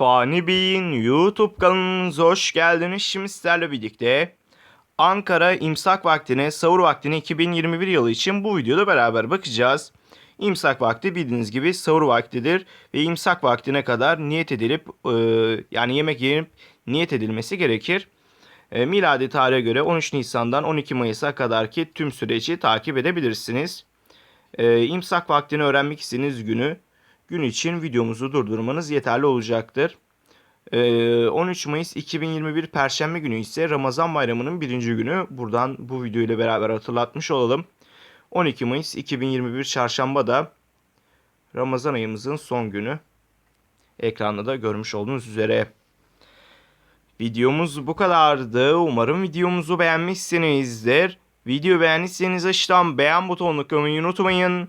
Fani Bey'in YouTube kanalınıza hoş geldiniz. Şimdi sizlerle birlikte Ankara imsak vaktine, sahur vaktine 2021 yılı için bu videoda beraber bakacağız. İmsak vakti bildiğiniz gibi sahur vaktidir ve imsak vaktine kadar niyet edilip e, yani yemek yenip niyet edilmesi gerekir. E, miladi tarihe göre 13 Nisan'dan 12 Mayıs'a kadarki tüm süreci takip edebilirsiniz. E, imsak vaktini öğrenmek istediğiniz günü gün için videomuzu durdurmanız yeterli olacaktır. Ee, 13 Mayıs 2021 Perşembe günü ise Ramazan bayramının birinci günü. Buradan bu video ile beraber hatırlatmış olalım. 12 Mayıs 2021 Çarşamba da Ramazan ayımızın son günü. Ekranda da görmüş olduğunuz üzere. Videomuz bu kadardı. Umarım videomuzu beğenmişsinizdir. Video beğendiyseniz aşağıdan beğen butonuna tıklamayı unutmayın.